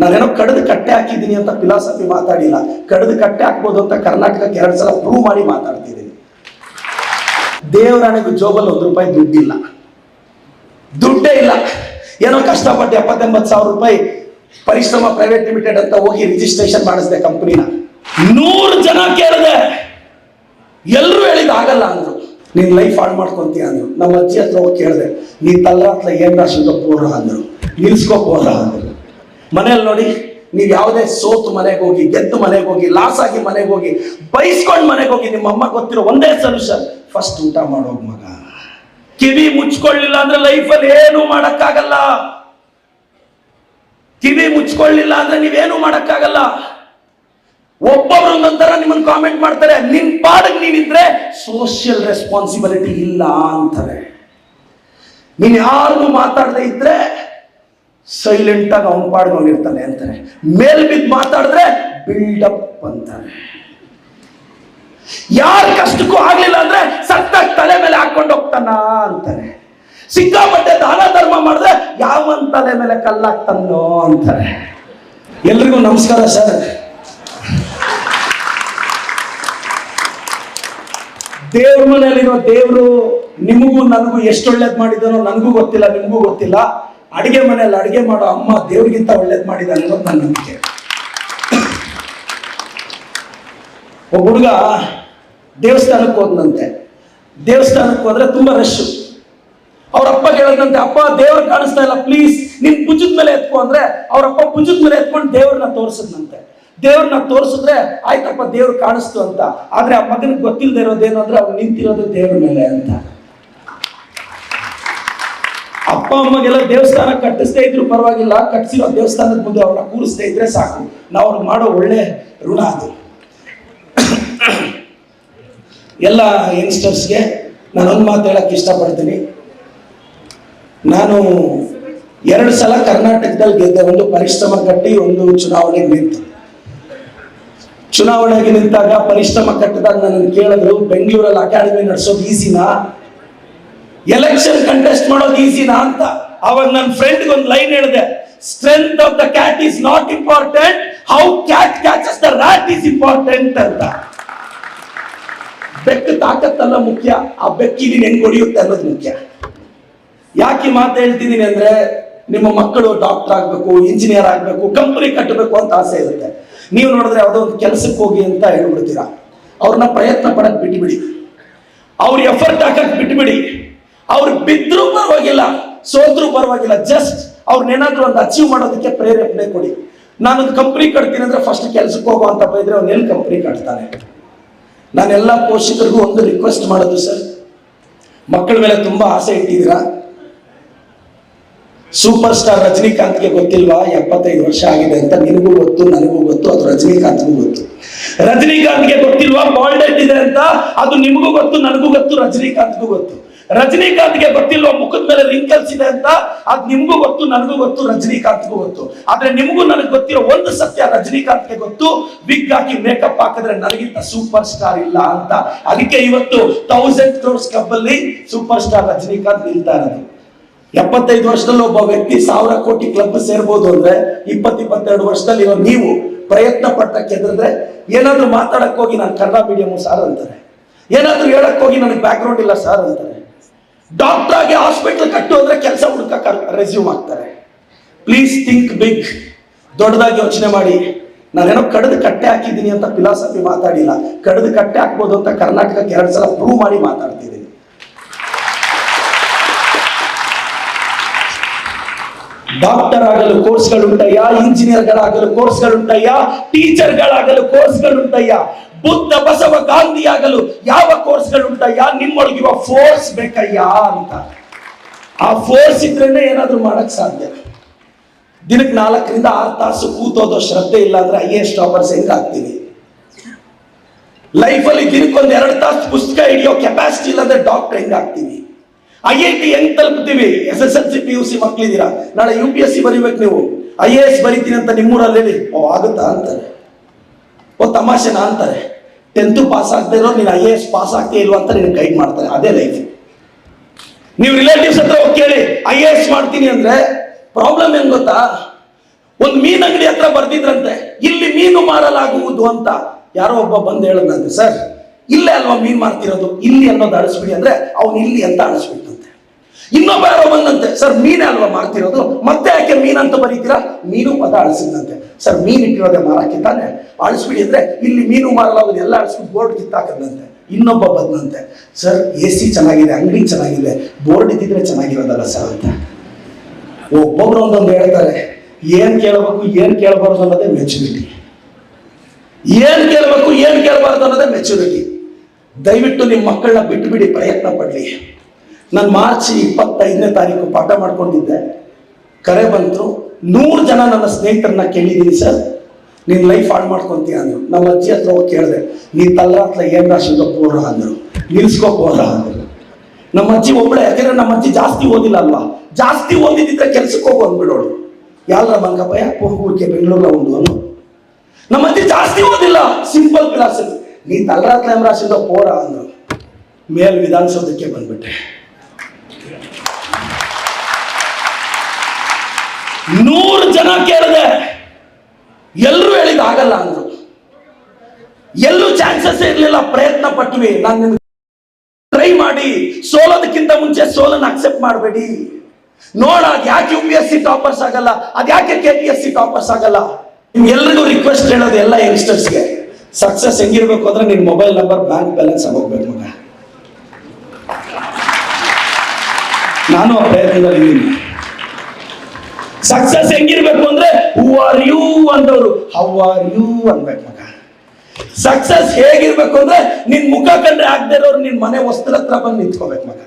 ನಾನೇನೋ ಕಡಿದು ಕಟ್ಟೆ ಹಾಕಿದ್ದೀನಿ ಅಂತ ಫಿಲಾಸಫಿ ಮಾತಾಡಿಲ್ಲ. ಕಡಿದು ಕಟ್ಟೆ ಹಾಕ್ಬೋದು ಅಂತ ಕರ್ನಾಟಕಕ್ಕೆ ಎರಡು ಸಲ ಪ್ರೂವ್ ಮಾಡಿ ಮಾತಾಡ್ತಿದ್ದೀನಿ. ದೇವರಾಣಿಗೆ ಜೋಬಲ್ಲಿ ಒಂದು ರೂಪಾಯಿ ದುಡ್ಡಿಲ್ಲ. ದುಡ್ಡೇ ಇಲ್ಲ. ಏನೋ ಕಷ್ಟಪಟ್ಟು ಎಪ್ಪತ್ತೆಂಬತ್ತು ಸಾವಿರ ರೂಪಾಯಿ ಪರಿಶ್ರಮ ಪ್ರೈವೇಟ್ ಲಿಮಿಟೆಡ್ ಅಂತ ಹೋಗಿ ರಿಜಿಸ್ಟ್ರೇಷನ್ ಮಾಡಿಸಿದೆ ಕಂಪನಿನ ನೂರು ಜನ ಕೇಳಿದೆ. ಎಲ್ಲರೂ ಹೇಳಿದ ಆಗಲ್ಲ ಅಂದ್ರು. ನೀನ್ ಲೈಫ್ ಹಾಳು ಮಾಡ್ಕೊಂತೀಯ ಅಂದ್ರು. ನಮ್ಮ ಅಜ್ಜಿ ಹತ್ರ ಹೋಗಿ ಕೇಳಿದೆ ನೀನ್ ತಲ್ಲ ಹತ್ರ ಏನ್ ರಾಶಿ ಅಂದ್ರು? ನಿಲ್ಸ್ಕೋ ಪೋರ ಅಂದ್ರು. ಮನೇಲಿ ನೋಡಿ, ನೀವು ಯಾವುದೇ ಸೋತು ಮನೆಗೆ ಹೋಗಿ, ಗೆದ್ದು ಮನೆಗೆ ಹೋಗಿ ಲಾಸ್ ಆಗಿ ಮನೆಗೆ ಹೋಗಿ, ಬೈಸ್ಕೊಂಡು ಮನೆಗೆ ಹೋಗಿ, ನಿಮ್ಮ ಅಮ್ಮ ಗೊತ್ತಿರೋ ಒಂದೇ ಸೊಲ್ಯೂಷನ್ ಫಸ್ಟ್ ಊಟ ಮಾಡೋ ಮಗ. ಕಿವಿ ಮುಚ್ಕೊಳ್ಳಿಲ್ಲ ಅಂದ್ರೆ ಲೈಫಲ್ಲಿ ಏನು ಮಾಡಕ್ಕಾಗಲ್ಲ. ಕಿವಿ ಮುಚ್ಕೊಳ್ಳಿಲ್ಲ ಅಂದ್ರೆ ನೀವೇನು ಮಾಡಕ್ಕಾಗಲ್ಲ. ಒಬ್ಬೊಬ್ರು ನಂತರ ನಿಮ್ಮನ್ನು ಕಾಮೆಂಟ್ ಮಾಡ್ತಾರೆ ನಿನ್ ಪಾಡಿಗೆ ನೀನಿದ್ರೆ ಸೋಷಿಯಲ್ ರೆಸ್ಪಾನ್ಸಿಬಿಲಿಟಿ ಇಲ್ಲ ಅಂತಾರೆ. ನೀನ್ ಯಾರು ಮಾತಾಡದೆ ಇದ್ರೆ ಸೈಲೆಂಟ್ ಆಗಿ ಅವನ ಇರ್ತಾನೆ ಅಂತಾರೆ. ಮೇಲ್ ಬಿದ್ದು ಮಾತಾಡಿದ್ರೆ ಬಿಲ್ಡಪ್ ಅಂತಾರೆ. ಯಾರ ಕಷ್ಟಕ್ಕೂ ಆಗ್ಲಿಲ್ಲ ಅಂದ್ರೆ ಸತ್ತಾಗಿ ತಲೆ ಮೇಲೆ ಹಾಕೊಂಡು ಹೋಗ್ತಾನ ಅಂತಾರೆ. ಸಿಕ್ಕಾಪಟ್ಟೆ ದಾನ ಧರ್ಮ ಮಾಡಿದ್ರೆ ಯಾವ ತಲೆ ಮೇಲೆ ಕಲ್ಲಾಗ್ತಾನೋ ಅಂತಾರೆ. ಎಲ್ರಿಗೂ ನಮಸ್ಕಾರ ಸರ್. ದೇವ್ರ ಮನೆಯಲ್ಲಿರೋ ದೇವರು ನಿಮಗೂ ನನಗೂ ಎಷ್ಟು ಒಳ್ಳೇದ್ ಮಾಡಿದಾನೋ ನನಗೂ ಗೊತ್ತಿಲ್ಲ, ನಿಮಗೂ ಗೊತ್ತಿಲ್ಲ. ಅಡಿಗೆ ಮನೆಯಲ್ಲಿ ಅಡಿಗೆ ಮಾಡೋ ಅಮ್ಮ ದೇವ್ರಿಗಿಂತ ಒಳ್ಳೇದು ಮಾಡಿದ್ದಾನೆ ಅನ್ನೋದು ನನ್ನ ನಂಬಿಕೆ. ಒಬ್ಬ ಹುಡುಗ ದೇವಸ್ಥಾನಕ್ಕೆ ಹೋದ್ನಂತೆ. ದೇವಸ್ಥಾನಕ್ಕೆ ಹೋದ್ರೆ ತುಂಬಾ ರಶ್ ಅವ್ರ ಅಪ್ಪ ಕೇಳಿದಂತೆ, ಅಪ್ಪ, ದೇವ್ರು ಕಾಣಿಸ್ತಾ ಇಲ್ಲ ಪ್ಲೀಸ್ ನಿನ್ ಪುಂಜದ ಮೇಲೆ ಎತ್ಕೊ. ಅಂದ್ರೆ ಅವ್ರ ಅಪ್ಪ ಭುಜದ ಮೇಲೆ ಎತ್ಕೊಂಡು ದೇವ್ರನ್ನ ತೋರಿಸಿದ್ನಂತೆ. ದೇವ್ರನ್ನ ತೋರಿಸಿದ್ರೆ, ಆಯ್ತಪ್ಪ, ದೇವ್ರು ಕಾಣಿಸ್ತು ಅಂತ. ಆದ್ರೆ ಆ ಮಗನಿಗೆ ಗೊತ್ತಿಲ್ಲದೆ ಇರೋದೇನು ಅಂದ್ರೆ ಅವ್ನು ನಿಂತಿರೋದು ದೇವ್ರ ಮೇಲೆ ಅಂತ ಅಪ್ಪ ಅಮ್ಮಗೆಲ್ಲ ದೇವಸ್ಥಾನ ಕಟ್ಟಿಸ್ತಾ ಇದ್ರು ಪರವಾಗಿಲ್ಲ. ಕಟ್ಟಿಸಿರೋ ದೇವಸ್ಥಾನದ ಮುಂದೆ ಅವ್ರನ್ನ ಕೂರಿಸ್ತಾ ಇದ್ರೆ ಸಾಕು. ನಾವು ಅವ್ರಿಗೆ ಮಾಡೋ ಒಳ್ಳೆ ಋಣ ಅದು. ಎಲ್ಲ ಯಂಗ್ಸ್ಟರ್ಸ್ಗೆ ಒಂದು ಮಾತು ಹೇಳಕ್ಕೆ ಇಷ್ಟಪಡ್ತೀನಿ. ನಾನು ಎರಡು ಸಲ ಕರ್ನಾಟಕದಲ್ಲಿ ಗೆದ್ದೆ. ಒಂದು ಪರಿಶ್ರಮ ಕಟ್ಟಿ, ಒಂದು ಚುನಾವಣೆಗೆ ನಿಂತು. ಚುನಾವಣೆಗೆ ನಿಂತಾಗ ಪರಿಶ್ರಮ ಕಟ್ಟಿದಾಗ ನನ್ನ ಕೇಳಿದ್ರು, ಬೆಂಗಳೂರಲ್ಲಿ ಅಕಾಡೆಮಿ ನಡೆಸೋದು ಈಸಿನಾ ಎಲೆಕ್ಷನ್ ಕಂಟೆಸ್ಟ್ ಮಾಡೋದು ಈಸಿನಾ ಅಂತ. ಅವಾಗ ನನ್ನ ಫ್ರೆಂಡ್ಗೆ ಒಂದು ಲೈನ್ ಹೇಳಿದೆ strength of the cat is not important how cat catches the rat is important ಅಂತ. ಬೆಕ್ಕು ತಾಕತ್ತಲ್ಲ ಮುಖ್ಯ, ಆ ಬೆಕ್ಕಿಗೆ ಹೆಂಗ್ ಹೊಡೆಯುತ್ತೆ ಅನ್ನೋದು ಮುಖ್ಯ. ಯಾಕೆ ಮಾತು ಹೇಳ್ತಿದ್ದೀನಿ ಅಂದ್ರೆ, ನಿಮ್ಮ ಮಕ್ಕಳು ಡಾಕ್ಟರ್ ಆಗ್ಬೇಕು ಇಂಜಿನಿಯರ್ ಆಗ್ಬೇಕು ಕಂಪನಿ ಕಟ್ಟಬೇಕು ಅಂತ ಆಸೆ ಇರುತ್ತೆ. ನೀವು ನೋಡಿದ್ರೆ ಯಾವುದೋ ಒಂದು ಕೆಲಸಕ್ಕೆ ಹೋಗಿ ಅಂತ ಹೇಳ್ಬಿಡ್ತೀರಾ. ಅವ್ರನ್ನ ಪ್ರಯತ್ನ ಪಡಕ್ ಬಿಟ್ಬಿಡಿ. ಅವ್ರ ಎಫರ್ಟ್ ಹಾಕಕ್ ಬಿಟ್ಬಿಡಿ. ಅವ್ರು ಬಿದ್ದರೂ ಪರವಾಗಿಲ್ಲ ಸೋತ್ರೂ ಪರವಾಗಿಲ್ಲ ಜಸ್ಟ್ ಅವ್ರನ್ನೇನಾದ್ರೂ ಒಂದು ಅಚೀವ್ ಮಾಡೋದಕ್ಕೆ ಪ್ರೇರೇಪಣೆ ಕೊಡಿ. ನಾನೊಂದು ಕಂಪ್ನಿ ಕಟ್ತೀನಿ ಅಂದ್ರೆ ಫಸ್ಟ್ ಕೆಲ್ಸಕ್ಕೆ ಹೋಗೋ ಅಂತ ಬೈದ್ರೆ ಅವ್ನು ಕಂಪ್ನಿ ಕಟ್ತಾನೆ? ನಾನೆಲ್ಲ ಪೋಷಕರಿಗೂ ಒಂದು ರಿಕ್ವೆಸ್ಟ್ ಮಾಡೋದು ಸರ್ ಮಕ್ಕಳ ಮೇಲೆ ತುಂಬಾ ಆಸೆ ಇಟ್ಟಿದ್ದೀರಾ? ಸೂಪರ್ ಸ್ಟಾರ್ ರಜನಿಕಾಂತ್ಗೆ ಗೊತ್ತಿಲ್ವಾ, ಎಪ್ಪತ್ತೈದು ವರ್ಷ ಆಗಿದೆ ಅಂತ ನಿನಗೂ ಗೊತ್ತು, ನನಗೂ ಗೊತ್ತು, ಅದು ರಜನಿಕಾಂತ್ಗೂ ಗೊತ್ತು. ರಜನಿಕಾಂತ್ಗೆ ಗೊತ್ತಿಲ್ವಾ ಬಾಲ್ಡೆಡ್ ಇದೆ ಅಂತ, ಅದು ನಿಮಗೂ ಗೊತ್ತು, ನನಗೂ ಗೊತ್ತು, ರಜನಿಕಾಂತ್ಗೂ ಗೊತ್ತು. ರಜನಿಕಾಂತ್ಗೆ ಗೊತ್ತಿಲ್ಲ ಮುಖದ ಮೇಲೆ ರಿಂಕಲ್ಸ್ ಇದೆ ಅಂತ? ಅದು ನಿಮ್ಗೂ ಗೊತ್ತು, ನನಗೂ ಗೊತ್ತು, ರಜನಿಕಾಂತ್ಗೂ ಗೊತ್ತು. ಆದ್ರೆ ನಿಮಗೂ ನನಗೆ ಗೊತ್ತಿರೋ ಒಂದು ಸತ್ಯ ರಜನಿಕಾಂತ್ಗೆ ಗೊತ್ತು. ವಿಗ್ ಹಾಕಿ ಮೇಕಪ್ ಹಾಕಿದ್ರೆ ನನಗಿಂತ ಸೂಪರ್ ಸ್ಟಾರ್ ಇಲ್ಲ ಅಂತ. ಅದಕ್ಕೆ ಇವತ್ತು ಥೌಸಂಡ್ ಕ್ರೋರ್ಸ್ ಕ್ಲಬ್ ಅಲ್ಲಿ ಸೂಪರ್ ಸ್ಟಾರ್ ರಜನಿಕಾಂತ್ ನಿಲ್ತಾ ಇರೋದು. ಎಪ್ಪತ್ತೈದು ವರ್ಷದಲ್ಲಿ ಒಬ್ಬ ವ್ಯಕ್ತಿ ಸಾವಿರ ಕೋಟಿ ಕ್ಲಬ್ ಸೇರ್ಬೋದು ಅಂದ್ರೆ ಇಪ್ಪತ್ ಇಪ್ಪತ್ತೆರಡು ವರ್ಷದಲ್ಲಿ ಇವಾಗ ನೀವು ಪ್ರಯತ್ನ ಪಟ್ಟಕ್ಕೆ ಅಂದ್ರೆ ಏನಾದ್ರೂ ಮಾತಾಡಕ್ ಹೋಗಿ ನಾನು ಕನ್ನಡ ಮೀಡಿಯಂ ಸಾರ್ ಅಂತಾರೆ. ಏನಾದ್ರೂ ಹೇಳಕ್ ಹೋಗಿ ನನಗೆ ಬ್ಯಾಕ್ಗ್ರೌಂಡ್ ಇಲ್ಲ ಸರ್ ಅಂತಾರೆ. ಡಾಕ್ಟರ್ ಆಗಿ ಹಾಸ್ಪಿಟಲ್ ಕಟ್ಟು ಕೆಲಸ ಹುಡುಕಕ್ಕೆ ರೆಸ್ಯೂಮ್ ಆಗ್ತಾರೆ. ಪ್ಲೀಸ್ ಥಿಂಕ್ ಬಿಗ್ ದೊಡ್ಡದಾಗಿ ಯೋಚನೆ ಮಾಡಿ. ನಾನೇನೋ ಕಡದ ಕಟ್ಟೆ ಹಾಕಿದ್ದೀನಿ ಅಂತ ಫಿಲಾಸಫಿ ಮಾತಾಡಿಲ್ಲ. ಕಡದ ಕಟ್ಟೆ ಹಾಕ್ಬೋದು ಅಂತ ಕರ್ನಾಟಕಕ್ಕೆ ಎರಡು ಸಲ ಪ್ರೂವ್ ಮಾಡಿ ಮಾತಾಡ್ತಿದ್ದೀನಿ. ಡಾಕ್ಟರ್ ಆಗಲು ಕೋರ್ಸ್ಗಳುಂಟಯ್ಯ ಇಂಜಿನಿಯರ್ಗಳಾಗಲು ಕೋರ್ಸ್ಗಳುಂಟಯ್ಯ ಟೀಚರ್ಗಳಾಗಲು ಕೋರ್ಸ್ಗಳುಂಟಯ್ಯ ಬುದ್ಧ ಬಸವ ಗಾಂಧಿ ಆಗಲು ಯಾವ ನಿಮ್ಮೊಳಗೆ ನಿಮ್ಮೊಳಗಿರುವ ಫೋರ್ಸ್ ಬೇಕಯ್ಯ ಅಂತ. ಆ ಫೋರ್ಸ್ ಇದ್ರೇನೆ ಏನಾದರೂ ಮಾಡಕ್ ಸಾಧ್ಯ. ದಿನಕ್ಕೆ ನಾಲ್ಕರಿಂದ ಆರು ತಾಸು ಕೂತೋದೋ ಶ್ರದ್ಧೆ ಇಲ್ಲ ಅಂದ್ರೆ ಐ ಎಸ್ ಟಾಪರ್ಸ್ ಹೆಂಗ್ ಆಗ್ತೀವಿ ಲೈಫಲ್ಲಿ ದಿನಕ್ಕೊಂದು ಎರಡು ತಾಸು ಪುಸ್ತಕ ಹಿಡಿಯೋ ಕೆಪಾಸಿಟಿ ಇಲ್ಲಾಂದ್ರೆ ಡಾಕ್ಟರ್ ಹೆಂಗ್ ಆಗ್ತೀವಿ ಐ ಐ ಟಿ ಹೆಂಗ್ ತಲುಪ್ತೀವಿ? S S L C P U C ಮಕ್ಳಿದ್ದೀರಾ? ನಾಳೆ ಯು ಪಿ ಎಸ್ ಸಿ ಬರೀಬೇಕು ನೀವು. ಐ ಎ ಎಸ್ ಬರಿತೀನಿ ಅಂತ ನಿಮ್ಮೂರಲ್ಲಿ ಹೇಳಿ. ಓ, ಆಗುತ್ತಾ ಅಂತಾರೆ. ಓ, ತಮಾಷೆನಾ ಅಂತಾರೆ. ಟೆಂತ್ ಪಾಸ್ ಆಗ್ತಾ ಇರೋ ನೀನು ಐ ಎ ಎಸ್ ಪಾಸ್ ಆಗ್ತಾ ಇಲ್ವಾ ಅಂತ ನಿನಗೆ ಗೈಡ್ ಮಾಡ್ತಾರೆ, ಅದೇ ಲೈಫ್ ನೀವು ರಿಲೇಟಿವ್ಸ್ ಹತ್ರ ಹೋಗಿ ಕೇಳಿ ಐ ಎ ಎಸ್ ಮಾಡ್ತೀನಿ ಅಂದ್ರೆ ಪ್ರಾಬ್ಲಮ್ ಏನ್ ಗೊತ್ತಾ? ಒಂದು ಮೀನ್ ಅಂಗಡಿ ಹತ್ರ ಬರ್ದಿದ್ರಂತೆ, ಇಲ್ಲಿ ಮೀನು ಮಾರಲಾಗುವುದು ಅಂತ ಯಾರೋ ಒಬ್ಬ ಬಂದು ಹೇಳದಂತೆ ಸರ್, ಇಲ್ಲೇ ಅಲ್ವಾ ಮೀನ್ ಮಾರ್ತಿರೋದು? ಇಲ್ಲಿ ಅನ್ನೋದು ಅಳಿಸ್ಬಿಡಿ ಅಂದ್ರೆ ಅವ್ನು ಇಲ್ಲಿ ಅಂತ ಅಳಿಸ್ಬಿಟ್ಟಂತೆ ಇನ್ನೊಬ್ಬ ಯಾರೋ ಬಂದಂತೆ, ಸರ್, ಮೀನೇ ಅಲ್ವಾ ಮಾರ್ತಿರೋದು? ಮತ್ತೆ ಯಾಕೆ ಮೀನ್ ಅಂತ ಬರೀತೀರಾ? ಮೀನು ಪದ ಅಳಿಸಿದಂತೆ ಸರ್, ಮೀನ್ ಇಟ್ಟಿರೋದೆ ಮಾರಕ್ಕೆ ತಾನೆ? ಅಳಿಸ್ಬಿಡಿ ಅಂದ್ರೆ ಇಲ್ಲಿ ಮೀನು ಮಾರಲಾಗೋದು ಎಲ್ಲ ಅಳಿಸ್ಬಿಟ್ಟು ಬೋರ್ಡ್ ಕಿತ್ತಾಕದಂತೆ ಇನ್ನೊಬ್ಬ ಬಂದಂತೆ, ಸರ್, ಎ ಸಿ ಚೆನ್ನಾಗಿದೆ, ಅಂಗಡಿ ಚೆನ್ನಾಗಿದೆ, ಬೋರ್ಡ್ ಇದ್ದಿದ್ರೆ ಚೆನ್ನಾಗಿರೋದಲ್ಲ ಸರ್ ಅಂತ. ಒಬ್ಬೊಬ್ರು ಒಂದೊಂದು ಹೇಳ್ತಾರೆ, ಏನ್ ಕೇಳಬೇಕು, ಏನ್ ಕೇಳಬಾರ್ದು ಅನ್ನೋದೇ ಮೆಚುರಿಟಿ ಏನ್ ಕೇಳಬೇಕು, ಏನ್ ಕೇಳಬಾರ್ದು ಅನ್ನೋದೇ ಮೆಚುರಿಟಿ ದಯವಿಟ್ಟು ನಿಮ್ಮ ಮಕ್ಕಳನ್ನ ಬಿಟ್ಟು ಬಿಡಿ ಪ್ರಯತ್ನ ಪಡಲಿ. ನಾನು ಮಾರ್ಚ್ ಇಪ್ಪತ್ತೈದನೇ ತಾರೀಕು ಪಾಠ ಮಾಡ್ಕೊಂಡಿದ್ದೆ. ಕರೆ ಬಂತು, ನೂರು ಜನ ನನ್ನ ಸ್ನೇಹಿತರನ್ನ ಕೇಳಿದ್ದೀನಿ ಸರ್. ನಿನ್ನ ಲೈಫ್ ಹಾಳು ಮಾಡ್ಕೊಂತೀಯ ಅಂದರು. ನಮ್ಮ ಅಜ್ಜಿ ಹತ್ರ ಹೋಗಿ ಕೇಳಿದೆ, ನೀ ತಲ್ಲ ಹತ್ರ ಏನು ರಾಶಿಗೆ ಪೋರ ಅಂದ್ರು. ನಿಲ್ಸ್ಕೋ ಪೋರ ಅಂದ್ರು. ನಮ್ಮ ಅಜ್ಜಿ ಒಬ್ಬಳೆ ಯಾಕೆಂದ್ರೆ ನಮ್ಮ ಅಜ್ಜಿ ಜಾಸ್ತಿ ಓದಿಲ್ಲ ಅಲ್ವಾ? ಜಾಸ್ತಿ ಓದಿದ್ದಿದ್ರೆ ಕೆಲ್ಸಕ್ಕೆ ಹೋಗು ಅಂದ್ಬಿಡೋಳು. ಯಾರ ಬಂಕಪ್ಪಯ್ಯ ಹೋಗ್ಬಿಡ್ಕೆ ಬೆಂಗಳೂರಲ್ಲಿ ಒಂದು ಅನ್ನು ನಮ್ಮ ಅಜ್ಜಿ ಜಾಸ್ತಿ ಓದಿಲ್ಲ ಸಿಂಪಲ್ ಫಿಲಾಸಫಿ ನೀ ತಲರಾತ್ಲ ರಾಶಿಯಿಂದ ಪೋರ ಅಂದರು. ಮೇಲ್ ವಿಧಾನಸೌಧಕ್ಕೆ ಬಂದ್ಬಿಟ್ಟೆ. ನೂರು ಜನ ಕೇಳಿದೆ. ಎಲ್ಲರೂ ಹೇಳಿದ ಆಗಲ್ಲ ಅಂದ್ರು. ಎಲ್ಲೂ ಚಾನ್ಸಸ್ ಇರಲಿಲ್ಲ, ಪ್ರಯತ್ನ ಪಟ್ವಿ. ನಾನು ನಿಮ್ಗೆ ಟ್ರೈ ಮಾಡಿ, ಸೋಲೋದಕ್ಕಿಂತ ಮುಂಚೆ ಸೋಲನ್ನು ಅಕ್ಸೆಪ್ಟ್ ಮಾಡಬೇಡಿ. ನೋಡ ಅದ್ ಯಾಕೆ U P S C toppers ಆಗಲ್ಲ, ಅದ್ ಯಾಕೆ K P S C toppers ಆಗಲ್ಲ ನಿಮ್ಗೆಲ್ರಿಗೂ ರಿಕ್ವೆಸ್ಟ್ ಹೇಳೋದು ಎಲ್ಲ ಯಂಗ್ಸ್ಟರ್ಸ್ಗೆ ಸಕ್ಸಸ್ ಹೆಂಗಿರ್ಬೇಕು ಅಂದ್ರೆ ನಿನ್ ಮೊಬೈಲ್ ನಂಬರ್ ಬ್ಯಾಂಕ್ ಬ್ಯಾಲೆನ್ಸ್ ಹೋಗ್ಬೇಕು ಮಗ. ನಾನು ಆ ಪ್ರಯತ್ನದಲ್ಲಿ ಸಕ್ಸಸ್ ಹೆಂಗಿರ್ಬೇಕು ಅಂದ್ರೆ ಹೂ ಆರ್ ಯು ಅಂದವರು. ಹೌ ಆರ್ ಯು ಅನ್ಬೇಕು ಮಗ. ಸಕ್ಸಸ್ ಹೇಗಿರ್ಬೇಕು ಅಂದ್ರೆ, ನಿನ್ ಮುಖ ಕಂಡ್ರೆ ಆಗದೆ ಇರೋರು ನಿನ್ ಮನೆ ವಸ್ತ್ರ ಹತ್ರ ಬಂದು ನಿಂತ್ಕೋಬೇಕು ಮಗ.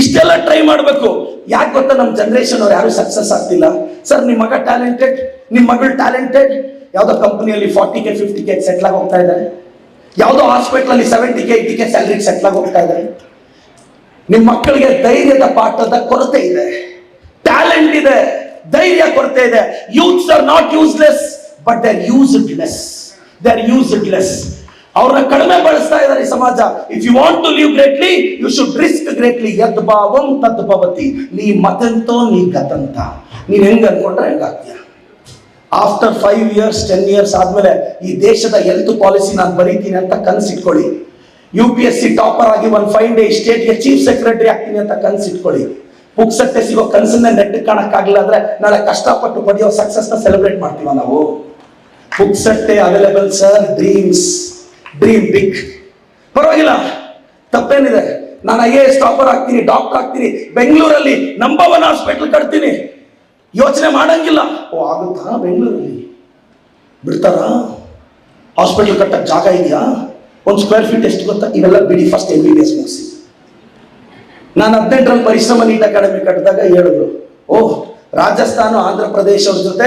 ಇಷ್ಟೆಲ್ಲ ಟ್ರೈ ಮಾಡಬೇಕು. ಯಾಕೆ ಗೊತ್ತಾ ನಮ್ಮ ಜನರೇಷನ್ ಅವ್ರು ಯಾರು ಸಕ್ಸಸ್ ಆಗ್ತಿಲ್ಲ? ಸರ್ ನಿಮ್ಮ ಮಗ ಟ್ಯಾಲೆಂಟೆಡ್ ನಿಮ್ಮ ಮಗಳು ಟ್ಯಾಲೆಂಟೆಡ್ ಯಾವುದೋ ಕಂಪನಿಯಲ್ಲಿ forty K fifty K settle ಆಗಿ ಹೋಗ್ತಾ ಇದ್ದಾರೆ ಯಾವುದೋ ಹಾಸ್ಪಿಟಲ್ ಅಲ್ಲಿ seventy K eighty K salary settle ಆಗಿ ಹೋಗ್ತಾ ಇದ್ದಾರೆ ನಿಮ್ಮ ಮಕ್ಕಳಿಗೆ ಧೈರ್ಯದ ಪಾಠದ ಕೊರತೆ ಇದೆ. ಟ್ಯಾಲೆಂಟ್ ಇದೆ, ಧೈರ್ಯ ಕೊರತೆ ಇದೆ. Youths are not useless but they used less they are used less ಅವ್ರನ್ನ ಕಡಿಮೆ ಬಳಸ್ತಾ ಇದ್ದಾರೆ ಈ ಸಮಾಜ. If you want to live greatly you should risk greatly ಯದ್ ಭಾವಂ ತದ್ ಭವತಿ ನೀ ಮತಂತೋ ನೀ ಗತಂತ ನೀನ್ ಹೆಂಗ್ ಅನ್ಕೊಂಡ್ರೆ ಹೆಂಗಾಗ್ತೀಯ after five years ten years ಆದ್ಮೇಲೆ ಈ ದೇಶದ ಹೆಲ್ತ್ ಪಾಲಿಸಿ ನಾನು ಬರೀತೀನಿ ಅಂತ ಕನ್ಸಿಟ್ಕೊಳ್ಳಿ U P S C topper ಆಗಿ ಒಂದು ಫೈವ್ ಡೇ ಸ್ಟೇಟ್ಗೆ ಚೀಫ್ ಸೆಕ್ರೆಟರಿ ಆಗ್ತೀನಿ ಅಂತ ಕನ್ಸಿಟ್ಕೊಳ್ಳಿ ಪುಕ್ಸಟ್ಟೆ ಸಿಗೋ ಕನಸನ್ನ ನೆಟ್ಟಿಗೆ ಕಾಣಕ್ಕಾಗಲಿಲ್ಲ ಅಂದ್ರೆ ನಾಳೆ ಕಷ್ಟಪಟ್ಟು ಪಡೆಯೋ ಸಕ್ಸಸ್ನ ಸೆಲೆಬ್ರೇಟ್ ಮಾಡ್ತೀವ ನಾವು. ಪುಕ್ಸಟ್ಟೆ available sir dreams dream big ಪರವಾಗಿಲ್ಲ, ತಪ್ಪೇನಿದೆ. ನಾನು ಐ ಎ ಎಸ್ ಟಾಪರ್ ಆಗ್ತೀನಿ ಡಾಕ್ಟರ್ ಆಗ್ತೀನಿ, ಬೆಂಗಳೂರಲ್ಲಿ ನಂಬರ್ ಒನ್ ಹಾಸ್ಪಿಟಲ್ ಕಟ್ತೀನಿ. ಯೋಚನೆ ಮಾಡಂಗಿಲ್ಲ. ಓ, ಆಗುತ್ತಾ ಬೆಂಗಳೂರಲ್ಲಿ? ಬಿಡ್ತಾರಾ? ಹಾಸ್ಪಿಟಲ್ ಕಟ್ಟಕ್ಕೆ ಜಾಗ ಇದೆಯಾ? ಒಂದು ಸ್ಕ್ವೇರ್ ಫೀಟ್ ಎಷ್ಟು ಗೊತ್ತಾ? ಇವೆಲ್ಲ ಬಿಡಿ first M B B S ಮುಗಿಸಿ. ನಾನು ಹದಿನೆಂಟರಲ್ಲಿ ಪರಿಶ್ರಮ ನೀಟ್ ಅಕಾಡೆಮಿ ಕಟ್ಟಿದಾಗ ಹೇಳಿದ್ರು, ಓಹ್, ರಾಜಸ್ಥಾನ ಆಂಧ್ರ ಪ್ರದೇಶ ಅವ್ರ ಜೊತೆ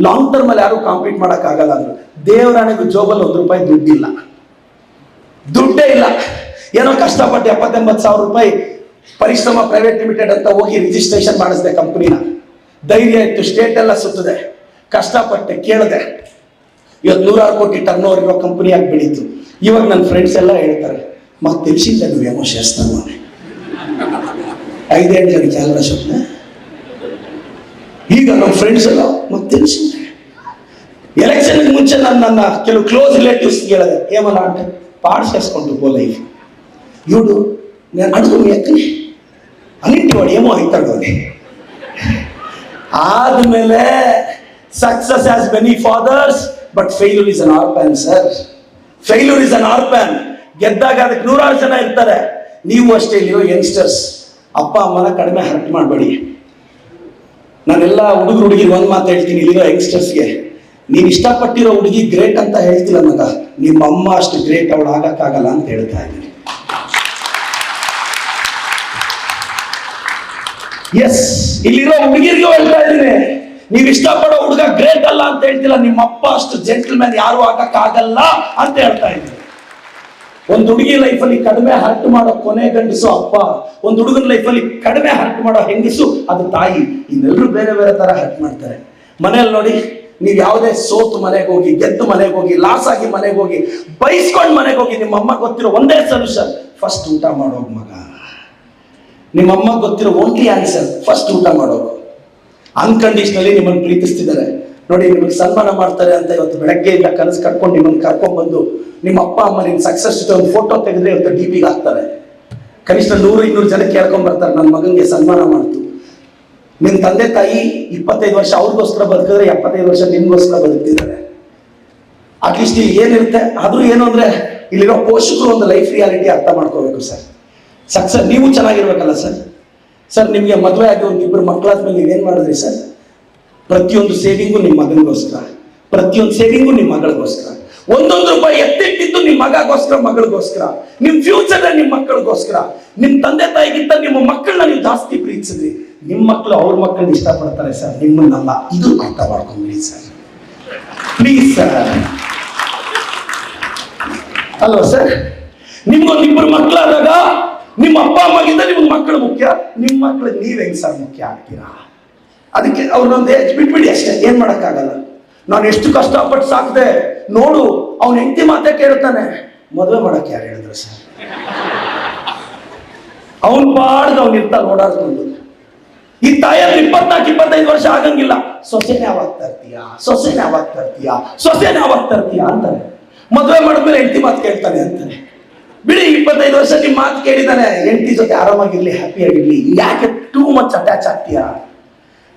ಲಾಂಗ್ ಟರ್ಮ್ ಅಲ್ಲಿ ಯಾರು ಕಾಂಪೀಟ್ ಮಾಡೋಕ್ಕಾಗಲ್ಲ ಅಂದರು. ದೇವರಾಣಿಗೂ ಜೋಬಲ್ಲಿ ಒಂದು ರೂಪಾಯಿ ದುಡ್ಡಿಲ್ಲ. ದುಡ್ಡೇ ಇಲ್ಲ. ಏನೋ ಕಷ್ಟಪಟ್ಟು ಎಪ್ಪತ್ತೆಂಬತ್ತು ಸಾವಿರ ರೂಪಾಯಿ ಪರಿಶ್ರಮ ಪ್ರೈವೇಟ್ ಲಿಮಿಟೆಡ್ ಅಂತ ಹೋಗಿ ರಿಜಿಸ್ಟ್ರೇಷನ್ ಮಾಡಿಸಿದೆ ಕಂಪ್ನಿನ ಧೈರ್ಯ ಇತ್ತು ಸ್ಟೇಟ್ ಎಲ್ಲ ಸುತ್ತದೆ. ಕಷ್ಟಪಟ್ಟೆ, ಕೇಳಿದೆ. ಇವತ್ತು ನೂರಾರು ಕೋಟಿ ಟರ್ನ್ ಓವರ್ ಇರೋ ಕಂಪ್ನಿಯಾಗಿ ಬೆಳೀತು ಇವಾಗ ನನ್ನ ಫ್ರೆಂಡ್ಸ್ ಎಲ್ಲ ಹೇಳ್ತಾರೆ ಮತ್ತೆ ತಿಳಿಸಿದ್ದೆ ನೀವು ಎಮೋ ಐದೇಳು ಜನ ಕ್ಯಾಮ್ರಾ ಶಾಪ್ನ ಈಗ ನಮ್ಮ ಫ್ರೆಂಡ್ಸ್ ಎಲ್ಲ ಮತ್ತೆ ಎಲೆಕ್ಷನ್ಗೆ ಮುಂಚೆ ನನ್ನ ನನ್ನ ಕೆಲವು ಕ್ಲೋಸ್ ರಿಲೇಟಿವ್ಸ್ ಕೇಳಿದೆ. ಏಮನ ಅಂತ ಪಾಡ್ ಸೇರಿಸ್ಕೊಂಡು ಪೋ ಲೈಫ್ ಇವಡು ನಾನು ಅಡುಗೆ ಯಾಕಂದ್ರೆ ಅಲ್ಲಿಂಟಿ ಮಾಡಿ ಏಮೋ ಆಯ್ತಾಡೋದೆ ಆದಮೇಲೆ success as many fathers but failure is an orphan sir failure is an orphan ಗೆದ್ದಾಗ ಅದಕ್ಕೆ ನೂರಾರು ಜನ ಇರ್ತಾರೆ. ನೀವು ಅಷ್ಟೇ ಇಲ್ಲಿರೋ ಯಂಗ್ಸ್ಟರ್ಸ್ ಅಪ್ಪ, ಅಮ್ಮನ ಕಡಿಮೆ ಹರ್ಟ್ ಮಾಡಬೇಡಿ. ನಾನೆಲ್ಲ ಹುಡುಗರು ಹುಡುಗಿ ಒಂದು ಮಾತು ಹೇಳ್ತೀನಿ, ಇಲ್ಲಿರೋ ಯಂಗ್ಸ್ಟರ್ಸ್ಗೆ ನೀನು ಇಷ್ಟಪಟ್ಟಿರೋ ಹುಡುಗಿ ಗ್ರೇಟ್ ಅಂತ ಹೇಳ್ತಿಲ್ಲ ಮಗ. ನಿಮ್ಮ ಅಮ್ಮ ಅಷ್ಟು ಗ್ರೇಟ್ ಅವಳು ಆಗಕ್ಕಾಗಲ್ಲ ಅಂತ ಹೇಳ್ತಾ ಇದ್ದೀನಿ. ಎಸ್ ಇಲ್ಲಿರೋ ಹುಡುಗಿರಿಗೂ ಹೇಳ್ತಾ ಇದ್ದೀನಿ. ನೀವು ಇಷ್ಟಪಡೋ ಹುಡುಗ ಗ್ರೇಟ್ ಅಲ್ಲ ಅಂತ ಹೇಳ್ತಿಲ್ಲ. ನಿಮ್ಮ ಅಪ್ಪ ಅಷ್ಟು ಜೆಂಟಲ್ ಮ್ಯಾನ್ ಯಾರು ಆಗಕ್ಕಾಗಲ್ಲ ಅಂತ ಹೇಳ್ತಾ ಇದ್ದೀನಿ. ಒಂದು ಹುಡುಗಿ ಲೈಫಲ್ಲಿ ಕಡಿಮೆ ಹರ್ಟ್ ಮಾಡೋ ಕೊನೆ ಗಂಡಸು ಅಪ್ಪ, ಒಂದು ಹುಡುಗನ ಲೈಫಲ್ಲಿ ಕಡಿಮೆ ಹರ್ಟ್ ಮಾಡೋ ಹೆಂಗಸು ಅದು ತಾಯಿ. ಇನ್ನೆಲ್ಲರೂ ಬೇರೆ ಬೇರೆ ತರ ಹರ್ಟ್ ಮಾಡ್ತಾರೆ. ಮನೆಯಲ್ಲಿ ನೋಡಿ, ನೀವು ಯಾವುದೇ ಸೋತು ಮನೆಗೆ ಹೋಗಿ, ಗೆದ್ದು ಮನೆಗೆ ಹೋಗಿ ಲಾಸ್ ಆಗಿ ಮನೆಗೆ ಹೋಗಿ, ಬೈಸ್ಕೊಂಡು ಮನೆಗೆ ಹೋಗಿ ನಿಮ್ಮ ಅಮ್ಮ ಗೊತ್ತಿರೋ ಒಂದೇ ಸೊಲ್ಯೂಷನ್ ಫಸ್ಟ್ ಊಟ ಮಾಡೋ ಮಗ. ನಿಮ್ಮ ಅಮ್ಮ ಗೊತ್ತಿರೋ ಓನ್ಲಿ ಆನ್ಸರ್ ಫಸ್ಟ್ ಊಟ ಮಾಡೋದು ಅನ್ಕಂಡೀಷನಲಿ ನಿಮ್ಮನ್ನು ಪ್ರೀತಿಸ್ತಿದ್ದಾರೆ. ನೋಡಿ, ನಿಮಗೆ ಸನ್ಮಾನ ಮಾಡ್ತಾರೆ ಅಂತ ಇವತ್ತು ಬೆಳಗ್ಗೆಯಿಂದ ಕನಸು ಕಟ್ಕೊಂಡು ನಿಮ್ಮನ್ನು ಕರ್ಕೊಂಡ್ ಬಂದು ನಿಮ್ಮ ಅಪ್ಪ, ಅಮ್ಮ ನಿಮ್ಮ ಸಕ್ಸಸ್ ಒಂದು ಫೋಟೋ ತೆಗೆದ್ರೆ ಇವತ್ತು ಡಿ ಪಿಗೆ ಹಾಕ್ತಾರೆ. ಕನಿಷ್ಠ ನೂರು, ಇನ್ನೂರು ಜನ ಕೇಳ್ಕೊಂಡ್ ಬರ್ತಾರೆ, ನನ್ನ ಮಗನಿಗೆ ಸನ್ಮಾನ ಮಾಡ್ತು. ನಿಮ್ಮ ತಂದೆ ತಾಯಿ ಇಪ್ಪತ್ತೈದು ವರ್ಷ ಅವ್ರಿಗೋಸ್ಕರ ಬದುಕಿದ್ರೆ ಎಪ್ಪತ್ತೈದು ವರ್ಷ ನಿಮ್ಗೋಸ್ಕರ ಬದುಕ್ತಿದ್ದಾರೆ. ಅಟ್ಲೀಸ್ಟ್ ಏನಿರುತ್ತೆ? ಆದ್ರೂ ಏನು ಅಂದ್ರೆ ಇಲ್ಲಿರೋ ಪೋಷಕರು ಒಂದು ಲೈಫ್ ರಿಯಾಲಿಟಿ ಅರ್ಥ ಮಾಡ್ಕೋಬೇಕು ಸರ್. ಸಕ್ಸಸ್ ನೀವು ಚೆನ್ನಾಗಿರ್ಬೇಕಲ್ಲ ಸರ್. ಸರ್, ನಿಮಗೆ ಮದುವೆ ಆಗಿ ಒಂದು ಇಬ್ಬರು ಮಕ್ಕಳಾದ್ಮೇಲೆ ನೀವೇನ್ ಮಾಡಿದ್ರಿ ಸರ್? ಪ್ರತಿಯೊಂದು ಸೇವಿಂಗು ನಿಮ್ಮ ಮಗನಿಗೋಸ್ಕರ. ಪ್ರತಿಯೊಂದು ಸೇವಿಂಗು ನಿಮ್ಮ ಮಗಳಿಗೋಸ್ಕರ. ಒಂದೊಂದು ರೂಪಾಯಿ ಎತ್ತಿಟ್ಟಿದ್ದು ನಿಮ್ಮ ಮಗಗೋಸ್ಕರ, ಮಗಳಿಗೋಸ್ಕರ. ನಿಮ್ಮ ಫ್ಯೂಚರ್ ನಿಮ್ಮ ಮಕ್ಕಳಿಗೋಸ್ಕರ. ನಿಮ್ಮ ತಂದೆ ತಾಯಿಗಿಂತ ನಿಮ್ಮ ಮಕ್ಕಳನ್ನ ನೀವು ಜಾಸ್ತಿ ಪ್ರೀತಿಸಿದ್ರಿ. ನಿಮ್ಮ ಮಕ್ಕಳು ಅವ್ರ ಮಕ್ಕಳನ್ನ ಇಷ್ಟಪಡ್ತಾರೆ ಸರ್, ನಿಮ್ಮನ್ನಲ್ಲ. ಇದು ಅರ್ಥ ಮಾಡ್ಕೊಂಬಿಡಿ ಸರ್. ಪ್ಲೀಸ್ ಸರ್ ಅಲ್ವಾ ಸರ್ ನಿಮ್ಗೊಂದು ಇಬ್ಬರು ಮಕ್ಕಳಾದಾಗ ನಿಮ್ಮ ಅಪ್ಪ ಅಮ್ಮಗಿಂತ ನಿಮ್ಗೆ ಮಕ್ಕಳು ಮುಖ್ಯ. ನಿಮ್ಮ ಮಕ್ಕಳು ನೀವು ಹೆಂಗ್ ಸರ್ ಮುಖ್ಯ ಆಗ್ತೀರಾ? ಅದಕ್ಕೆ ಅವ್ರನ್ನೊಂದು ಏಜ್ ಬಿಟ್ಬಿಡಿ ಅಷ್ಟೇ. ಏನ್ ಮಾಡಕ್ಕಾಗಲ್ಲ. ನಾನು ಎಷ್ಟು ಕಷ್ಟಪಟ್ಟು ಸಾಕಿದೆ, ನೋಡು, ಅವನ ಹೆಂಡತಿ ಮಾತೇ ಕೇಳ್ತಾನೆ ಮದುವೆ ಮಾಡಕ್ಕೆ ಯಾರು ಹೇಳಿದ್ರು ಸರ್? ಅವನ್ ಪಾಡ್ದು ಅವ್ನು ಇರ್ತಾನೆ ಓಡಾಡ್ಕೊಂಡು ಈ ತಾಯಲ್ಲಿ ಇಪ್ಪತ್ನಾಲ್ಕು, ಇಪ್ಪತ್ತೈದು ವರ್ಷ ಆಗಂಗಿಲ್ಲ. ಸೊಸೆನೇ ಯಾವಾಗ ತರ್ತೀಯಾ? ಸೊಸೆನೇ ಯಾವಾಗ ತರ್ತೀಯಾ? ಸೊಸೆನೇ ಯಾವಾಗ ತರ್ತೀಯಾ ಅಂತಾನೆ. ಮದುವೆ ಮಾಡಿದ್ಮೇಲೆ ಹೆಂಡತಿ ಮಾತು ಕೇಳ್ತಾನೆ ಅಂತಾನೆ. ಬಿಡಿ, ಇಪ್ಪತ್ತೈದು ವರ್ಷ ನಿಮ್ಮ ಮಾತು ಕೇಳಿದಾನೆ. ಹೆಂಡತಿ ಜೊತೆ ಆರಾಮಾಗಿರ್ಲಿ ಹ್ಯಾಪಿ ಆಗಿರ್ಲಿ. ಯಾಕೆ ಟೂ ಮಚ್ ಅಟ್ಯಾಚ್ ಆಗ್ತೀಯಾ?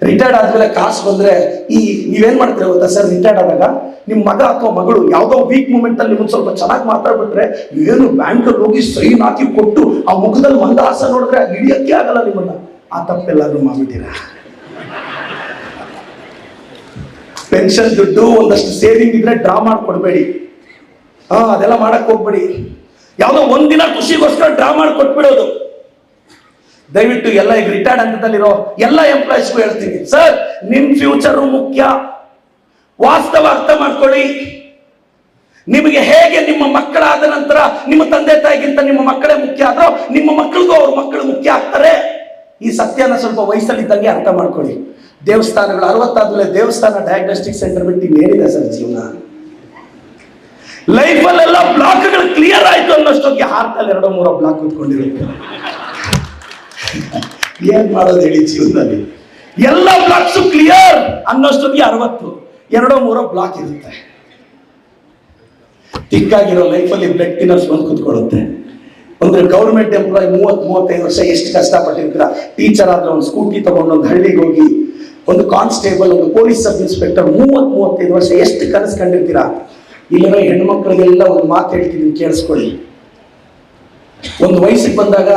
ರಿಟೈರ್ಡ್ ಆದ್ಮೇಲೆ ಕಾಸು ಬಂದ್ರೆ ಈ ನೀವೇನ್ ಮಾಡ್ತೀರ ಗೊತ್ತಾ ಸರ್ ರಿಟೈರ್ಡ್ ಆದಾಗ ನಿಮ್ ಮಗ ಅಥವಾ ಮಗಳು ಯಾವ್ದೋ ವೀಕ್ ಮೂಮೆಂಟ್ ಅಲ್ಲಿ ನಿಮ್ಗೆ ಸ್ವಲ್ಪ ಚೆನ್ನಾಗಿ ಮಾತಾಡ್ಬಿಟ್ರೆ ಏನು ಬ್ಯಾಂಕ್ ಹೋಗಿ ಸೈನ್ ಹಾಕಿ ಕೊಟ್ಟು ಆ ಮುಖದಲ್ಲಿ ಮಂದಹಾಸ ನೋಡಿದ್ರೆ ಹಿಡಿಯಕ್ಕೆ ಆಗಲ್ಲ ನಿಮ್ಮನ್ನ. ಆ ತಪ್ಪೆಲ್ಲಾದ್ರೂ ಮಾಡ್ಬಿಟ್ಟಿರಾ? ಪೆನ್ಷನ್ ದುಡ್ಡು ಒಂದಷ್ಟು ಸೇವಿಂಗ್ ಇದ್ರೆ ಡ್ರಾ ಮಾಡಿಕೊಡ್ಬೇಡಿ. ಹಾ, ಅದೆಲ್ಲ ಮಾಡಕ್ ಹೋಗ್ಬೇಡಿ. ಯಾವ್ದೋ ಒಂದಿನ ಖುಷಿಗೋಸ್ಕರ ಡ್ರಾ ಮಾಡಿ ಕೊಟ್ಬಿಡೋದು ದಯವಿಟ್ಟು ಎಲ್ಲ ಈಗ ರಿಟೈರ್ಡ್ ಹಂತದಲ್ಲಿರೋ ಎಲ್ಲ ಎಂಪ್ಲಾಯೀಸ್ಗೂ ಹೇಳ್ತೀನಿ ಸರ್ ನಿಮ್ ಫ್ಯೂಚರು ಮುಖ್ಯ. ವಾಸ್ತವ ಅರ್ಥ ಮಾಡ್ಕೊಳ್ಳಿ. ನಿಮಗೆ ಹೇಗೆ ನಿಮ್ಮ ಮಕ್ಕಳಾದ ನಂತರ ನಿಮ್ಮ ತಂದೆ ತಾಯಿಗಿಂತ ನಿಮ್ಮ ಮಕ್ಕಳೇ ಮುಖ್ಯ ಆದ್ರೋ, ನಿಮ್ಮ ಮಕ್ಕಳಿಗೂ ಅವ್ರ ಮಕ್ಕಳು ಮುಖ್ಯ ಆಗ್ತಾರೆ. ಈ ಸತ್ಯನ ಸ್ವಲ್ಪ ವಯಸ್ಸಲ್ಲಿದ್ದಂಗೆ ಅರ್ಥ ಮಾಡ್ಕೊಳ್ಳಿ. ದೇವಸ್ಥಾನಗಳು ಅರವತ್ತಾದ್ಮೇಲೆ ದೇವಸ್ಥಾನ ಡಯಾಗ್ನೋಸ್ಟಿಕ್ ಸೆಂಟರ್ ಬಿಟ್ಟು ಇನ್ನೇನಿದೆ ಸರ್ ಜೀವನ? ಲೈಫಲ್ಲೆಲ್ಲ ಬ್ಲಾಕ್ಗಳು ಕ್ಲಿಯರ್ ಆಯ್ತು ಅನ್ನೋಷ್ಟೊತ್ತಿಗೆ ಹಾರ್ಟಲ್ಲಿ ಎರಡೋ ಮೂರೋ ಬ್ಲಾಕ್ ಕೂತ್ಕೊಂಡಿರುತ್ತೆ ಏನ್ ಮಾಡೋದು ಹೇಳಿ ಜೀವನದಲ್ಲಿ. ಎಲ್ಲ ಬ್ಲಾಕ್ಸ್ ಕ್ಲಿಯರ್ ಅನ್ನೋಷ್ಟೊತ್ತಿಗೆ ಅರವತ್ತು, ಎರಡೋ ಮೂರೋ ಬ್ಲಾಕ್ ಇರುತ್ತೆ. ತಿಕ್ಕಾಗಿರೋ ಲೈಫಲ್ಲಿ ಬ್ಲಡ್ ತಿನ್ನರ್ಸ್ ಬಂದು ಕೂತ್ಕೊಳ್ಳುತ್ತೆ. ಅಂದ್ರೆ ಗೌರ್ಮೆಂಟ್ ಎಂಪ್ಲಾಯ್ ಮೂವತ್ ಮೂವತ್ತೈದು ವರ್ಷ ಎಷ್ಟು ಕಷ್ಟಪಟ್ಟಿರ್ತೀರ? ಟೀಚರ್ ಆದ್ರೆ ಒಂದು ಸ್ಕೂಟಿ ತಗೊಂಡು ಒಂದು ಹಳ್ಳಿಗೆ ಹೋಗಿ, ಒಂದು ಕಾನ್ಸ್ಟೇಬಲ್ ಒಂದು ಪೊಲೀಸ್ ಸಬ್ ಇನ್ಸ್ಪೆಕ್ಟರ್ ಮೂವತ್ ಮೂವತ್ತೈದು ವರ್ಷ ಎಷ್ಟು ಕನಸು ಕಂಡಿರ್ತೀರಾ ಇಲ್ಲಿರೋ ಹೆಣ್ಮಕ್ಳಿಗೆಲ್ಲ ಒಂದು ಮಾತು ಹೇಳ್ತೀನಿ, ಕೇಳಿಸ್ಕೊಳ್ಳಿ. ಒಂದು ವಯಸ್ಸಿಗೆ ಬಂದಾಗ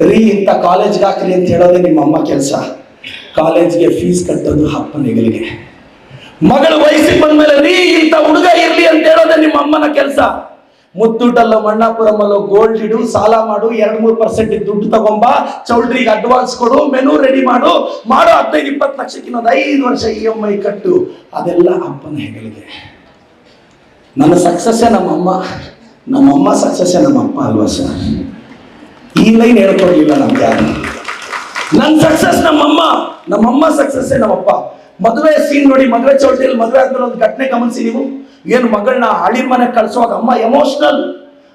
ರೀ, ಇಂಥ ಕಾಲೇಜ್ಗೆ ಹಾಕ್ರಿ ಅಂತ ಹೇಳೋದೇ ನಿಮ್ಮ ಅಮ್ಮ ಕೆಲಸ. ಕಾಲೇಜ್ಗೆ ಫೀಸ್ ಕಟ್ಟೋದು ಅಪ್ಪನಿಗಳಿಗೆ ಮಗಳ ವಯಸ್ಸಿಗೆ ಬಂದ್ಮೇಲೆ ರೀ, ಇಂಥ ಹುಡುಗ ಇರ್ಲಿ ಅಂತ ಹೇಳೋದೇ ನಿಮ್ಮ ಅಮ್ಮನ ಕೆಲಸ. ಮುತ್ತೂಟಲ್ಲೋ ಮಣ್ಣಾಪುರಮಲ್ಲೋ ಗೋಲ್ಡ್ ಇಡು, ಸಾಲ ಮಾಡು, ಎರಡು ಮೂರು ಪರ್ಸೆಂಟ್ ದುಡ್ಡು ತಗೊಂಬ ಚೌಲ್ಟ್ರಿಗೆ ಅಡ್ವಾನ್ಸ್ ಕೊಡು ಮೆನು ರೆಡಿ ಮಾಡು ಮಾಡು ಹದಿನೈದು, ಇಪ್ಪತ್ತು ಲಕ್ಷಕ್ಕೆ ಇನ್ನೊಂದು ಐದು ವರ್ಷ ಇ ಎಂ ಐ ಕಟ್ಟು. ಅದೆಲ್ಲ ಅಪ್ಪನ ಹೆಗಲಿಗೆ. ನನ್ನ ಸಕ್ಸಸ್ಸೇ ನಮ್ಮಮ್ಮ ನಮ್ಮಮ್ಮ ಸಕ್ಸಸ್ಸೇ ನಮ್ಮಪ್ಪ ಅಲ್ವಾ ಸರ್ ಈ ಲೈನ್ ಹೇಳ್ಕೊಡ್ಲಿಲ್ಲ ನಮ್ಗೆ ಯಾರು. ನನ್ನ ಸಕ್ಸಸ್ ನಮ್ಮಮ್ಮ. ನಮ್ಮಮ್ಮ ಸಕ್ಸಸ್ಸೇ ನಮ್ಮಪ್ಪ. ಮದುವೆ ಸೀನ್ ನೋಡಿ, ಮದುವೆ ಚೌಟಿಯಲ್ಲಿ ಮದುವೆ ಆದ್ಮೇಲೆ ಒಂದು ಘಟನೆ ಗಮನಿಸಿ ನೀವು. ಏನು ಮಗಳನ್ನ ಹಳಿ ಮನೆ ಕಳ್ಸುವಾಗ ಅಮ್ಮ ಎಮೋಷನಲ್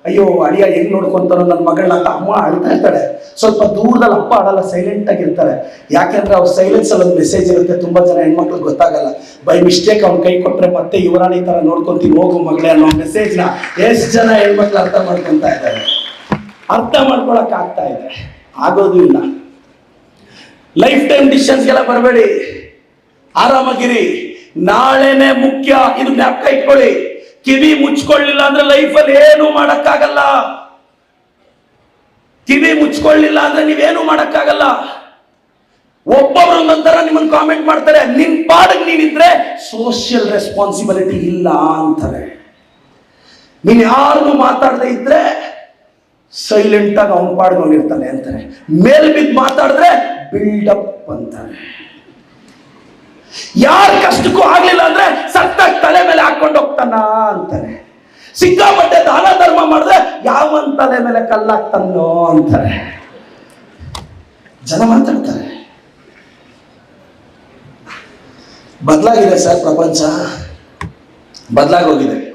ಅಯ್ಯೋ, ಅಳಿಯ ಹೆಂಗ್ ನೋಡ್ಕೊಂತಾರೋ ನನ್ನ ಮಗಳನ್ನ ಅಂತ ಅಮ್ಮ ಅಳ್ತಾ ಇರ್ತಾಳೆ. ಸ್ವಲ್ಪ ದೂರದಲ್ಲಿ ಅಪ್ಪ ಆಡಲ್ಲ ಸೈಲೆಂಟ್ ಆಗಿರ್ತಾರೆ ಯಾಕೆಂದ್ರೆ ಅವ್ರ ಸೈಲೆನ್ಸ್ ಅಲ್ಲಿ ಒಂದು ಮೆಸೇಜ್ ಇರುತ್ತೆ. ತುಂಬಾ ಜನ ಹೆಣ್ಮಕ್ಳಿಗೆ ಗೊತ್ತಾಗಲ್ಲ. ಬೈ ಮಿಸ್ಟೇಕ್ ಅವ್ನ ಕೈ ಕೊಟ್ರೆ ಮತ್ತೆ ಯುವರಾಣಿ ತರ ನೋಡ್ಕೊಂತೀವಿ ಹೋಗು ಮಗಳೇ ಅನ್ನೋ ಮೆಸೇಜ್ನ ಎಷ್ಟು ಜನ ಹೆಣ್ಮಕ್ಳು ಅರ್ಥ ಮಾಡ್ಕೊಂತ ಇದ್ದಾರೆ. ಅರ್ಥ ಮಾಡ್ಕೊಳಕ್ ಆಗ್ತಾ ಇದೆ. ಆಗೋದು ಇಲ್ಲ. ಲೈಫ್ ಟೈಮ್ ಡಿಸಿಷನ್ಸ್ಗೆಲ್ಲ ಬರಬೇಡಿ. ಆರಾಮಾಗಿರಿ. ನಾಳೆನೆ ಮುಖ್ಯ. ಇದು ಜ್ಞಾಪಕ ಇಟ್ಕೊಳ್ಳಿ. ಕಿವಿ ಮುಚ್ಕೊಳ್ಳಿಲ್ಲ ಅಂದ್ರೆ ಲೈಫಲ್ಲಿ ಏನು ಮಾಡಕ್ಕಾಗಲ್ಲ. ಕಿವಿ ಮುಚ್ಕೊಳ್ಳಿಲ್ಲ ಅಂದ್ರೆ ನೀವೇನು ಮಾಡಕ್ಕಾಗಲ್ಲ. ಒಬ್ಬೊಬ್ರು ನಂತರ ನಿಮ್ಮನ್ನ ಕಾಮೆಂಟ್ ಮಾಡ್ತಾರೆ. ನಿನ್ ಪಾಡಿಗೆ ನೀನಿದ್ರೆ ಸೋಷಿಯಲ್ ರೆಸ್ಪಾನ್ಸಿಬಿಲಿಟಿ ಇಲ್ಲ ಅಂತಾರೆ. ನೀನ್ ಯಾರನ್ನು ಮಾತಾಡದೆ ಇದ್ರೆ ಸೈಲೆಂಟ್ ಆಗಿ ಅವನ ಪಾಡ್ಕೊಂಡಿರ್ತಾನೆ ಅಂತಾರೆ. ಮೇಲ್ ಬಿದ್ದು ಮಾತಾಡಿದ್ರೆ ಬಿಲ್ಡಪ್ ಅಂತಾರೆ. ಯಾರ ಕಷ್ಟಕ್ಕೂ ಆಗ್ಲಿಲ್ಲ ಅಂದ್ರೆ ಸತ್ತಾಗಿ ತಲೆ ಮೇಲೆ ಹಾಕೊಂಡು ಹೋಗ್ತಾನ ಅಂತಾರೆ. ಸಿಕ್ಕಾಪಟ್ಟೆ ದಾನ ಧರ್ಮ ಮಾಡಿದ್ರೆ ಯಾವನ್ ತಲೆ ಮೇಲೆ ಕಲ್ಲಾಗ್ತಾನೋ ಅಂತಾರೆ. ಜನ ಮಾತಾಡ್ತಾರೆ. ಬದಲಾಗಿದೆ ಸರ್ ಪ್ರಪಂಚ. ಬದಲಾಗೋಗಿದೆ